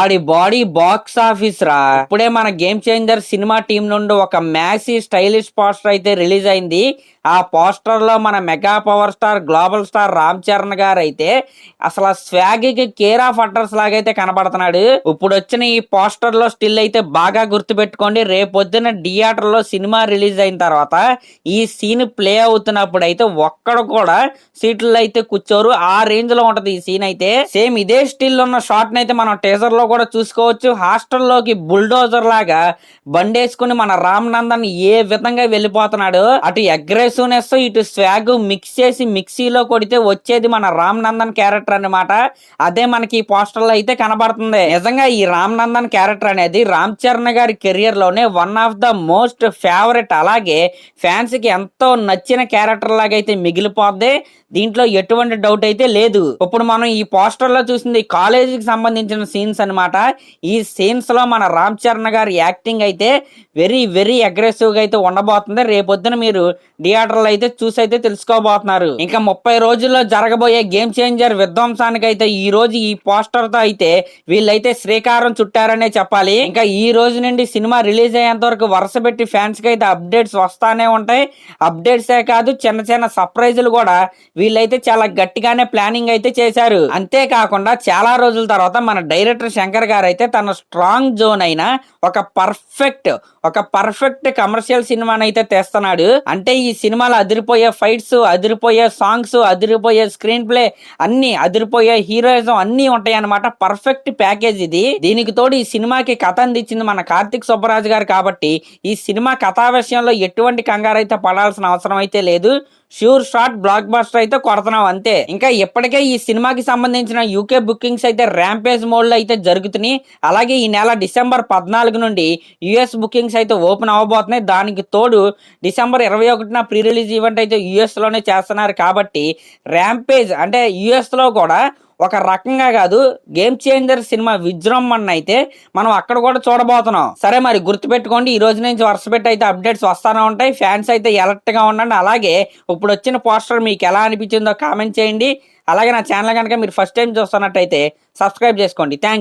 ఆడి body box office రా. ఇప్పుడే మన గేమ్ చేంజర్ సినిమా టీం నుండి ఒక మ్యాసీ స్టైలిష్ పోస్టర్ అయితే రిలీజ్ అయింది. ఆ పోస్టర్లో మన mega power star global star Ram Charan గారు అయితే అసలు స్వాగ్కి కేర్ ఆఫ్ అడ్రస్ లాగైతే కనబడుతున్నాడు. ఇప్పుడు వచ్చిన ఈ పోస్టర్లో స్టిల్ అయితే బాగా గుర్తు పెట్టుకోండి రేపొద్దున థియేటర్లో సినిమా రిలీజ్ అయిన తర్వాత ఈ సీన్ ప్లే అవుతున్నప్పుడు అయితే ఒక్కడు కూడా సీట్లు అయితే కూర్చోరు. ఆ రేంజ్లో ఉంటది ఈ సీన్ అయితే. సేమ్ ఇదే స్టిల్ ఉన్న షాట్ అయితే మనం టీజర్లో కూడా చూసుకోవచ్చు. హాస్టల్లోకి బుల్డోజర్ లాగా బండేసుకుని మన రామ్ నందన్ ఏ విధంగా వెళ్ళిపోతున్నాడు అటు అగ్రెసివ్నెస్ ఇటు స్వాగ్ మిక్స్ చేసి మిక్సీలో కొడితే వచ్చేది మన రామ్ నందన్ క్యారెక్టర్ అన్నమాట. అదే మనకి ఈ పోస్టర్లో అయితే కనబడుతుంది. నిజంగా ఈ రామ్ నందన్ క్యారెక్టర్ అనేది రామ్ చరణ్ గారి కెరియర్లోనే one of the most favourite అలాగే ఫ్యాన్స్కి ఎంతో నచ్చిన క్యారెక్టర్ లాగా అయితే మిగిలిపోద్ది. దీంట్లో ఎటువంటి డౌట్ అయితే లేదు. ఇప్పుడు మనం ఈ పోస్టర్లో చూసింది కాలేజీకి సంబంధించిన సీన్స్ అనమాట ఈ సీన్స్లో మన రామ్ చరణ్ గారి యాక్టింగ్ అయితే వెరీ వెరీ అగ్రెసివ్గా అయితే ఉండబోతుంది. రేపొద్దున మీరు డిఆర్ థియేటర్లో అయితే చూసి అయితే తెలుసుకోబోతున్నారు. ఇంకా ముప్పై రోజుల్లో జరగబోయే గేమ్ చేంజర్ విధ్వంసానికి అయితే ఈ రోజు ఈ పోస్టర్తో అయితే వీళ్ళైతే శ్రీకారం చుట్టారనే చెప్పాలి. ఇంకా ఈ రోజు నుండి సినిమా రిలీజ్ అయ్యేంత వరకు వరుస పెట్టి ఫ్యాన్స్కి అయితే అప్డేట్స్ వస్తానే ఉంటాయి. అప్డేట్సే కాదు చిన్న చిన్న సర్ప్రైజులు కూడా వీళ్ళైతే చాలా గట్టిగానే ప్లానింగ్ అయితే చేశారు. అంతేకాకుండా చాలా రోజుల తర్వాత మన డైరెక్టర్ శంకర్ గారు అయితే తన స్ట్రాంగ్ జోన్ అయిన ఒక పర్ఫెక్ట్ ఒక పర్ఫెక్ట్ కమర్షియల్ సినిమాని అయితే తెస్తున్నాడు. అంటే ఈ సినిమాలో అదిరిపోయే ఫైట్స్ అదిరిపోయే సాంగ్స్ అదిరిపోయే స్క్రీన్ ప్లే అన్ని అదిరిపోయే హీరోయిజం అన్ని ఉంటాయి అనమాట పర్ఫెక్ట్ ప్యాకేజ్ ఇది. దీనికి తోడు ఈ సినిమాకి కథ అందించింది మన కార్తిక్ సుబ్బరాజు గారు కాబట్టి ఈ సినిమా కథా విషయంలో ఎటువంటి కంగారు అయితే పడాల్సిన అవసరం అయితే లేదు. షూర్ షాట్ బ్లాక్ బస్టర్ అయితే కొడుతున్నాం అంతే. ఇంకా ఇప్పటికే ఈ సినిమాకి సంబంధించిన యూకే బుకింగ్స్ అయితే ర్యాంపేజ్ మోడ్లో అయితే జరుగుతున్నాయి. అలాగే ఈ నెల డిసెంబర్ పద్నాలుగు నుండి యుఎస్ బుకింగ్స్ అయితే ఓపెన్ అవ్వబోతున్నాయి. దానికి తోడు డిసెంబర్ ఇరవై ఒకటిన ప్రీ రిలీజ్ ఈవెంట్ అయితే యుఎస్లోనే చేస్తున్నారు. కాబట్టి ర్యాంపేజ్ అంటే యుఎస్లో కూడా ఒక రకంగా కాదు గేమ్ చేంజర్ సినిమా విజృంభణ అయితే మనం అక్కడ కూడా చూడబోతున్నాం. సరే మరి గుర్తుపెట్టుకోండి ఈ రోజు నుంచి వరుసపెట్టి అయితే అప్డేట్స్ వస్తానే ఉంటాయి ఫ్యాన్స్ అయితే ఎలర్ట్గా ఉండండి. అలాగే ఇప్పుడు వచ్చిన పోస్టర్ మీకు ఎలా అనిపించిందో కామెంట్ చేయండి. అలాగే నా ఛానల్ కనుక మీరు ఫస్ట్ టైం చూస్తున్నట్టయితే సబ్స్క్రైబ్ చేసుకోండి. Thank you